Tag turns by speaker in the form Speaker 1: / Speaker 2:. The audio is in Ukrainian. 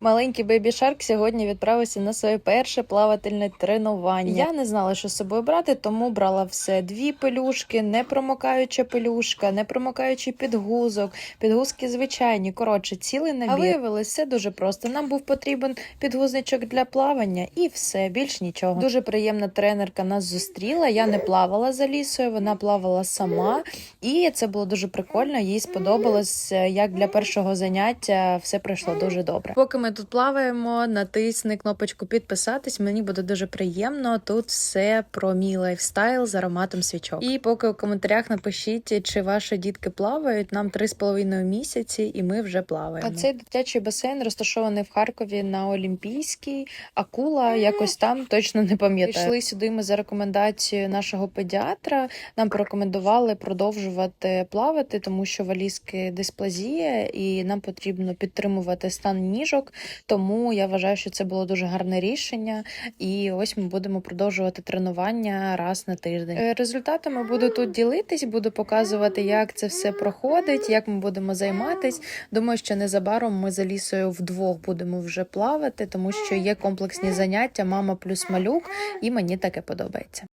Speaker 1: Маленький бейбі Шарк сьогодні відправився на своє перше плавательне тренування. Я не знала, що з собою брати, тому брала все: дві пелюшки, непромокаюча пелюшка, непромокаючий підгузок, підгузки звичайні. Коротше, цілий набір. А виявилось все дуже просто. Нам був потрібен підгузничок для плавання і все, більш нічого. Дуже приємна тренерка нас зустріла. Я не плавала за лісою, вона плавала сама, і це було дуже прикольно. Їй сподобалось, як для першого заняття все пройшло дуже добре. Поки ми тут плаваємо, натисни кнопочку підписатись. Мені буде дуже приємно. Тут все про мій лайфстайл з ароматом свічок. І поки у коментарях напишіть, чи ваші дітки плавають. Нам три з половиною місяці, і ми вже плаваємо. А цей дитячий басейн розташований в Харкові на Олімпійській. Акула якось там точно не пам'ятаю. Йшли сюди ми за рекомендацією нашого педіатра. Нам порекомендували продовжувати плавати, тому що валізки дисплазія, і нам потрібно підтримувати стан ніжок. Тому я вважаю, що це було дуже гарне рішення. І ось ми будемо продовжувати тренування раз на тиждень. Е, Результатами буду тут ділитись, буду показувати, як це все проходить, як ми будемо займатись. Думаю, що незабаром ми за лісою вдвох будемо вже плавати, тому що є комплексні заняття, мама плюс малюк, і мені таке подобається.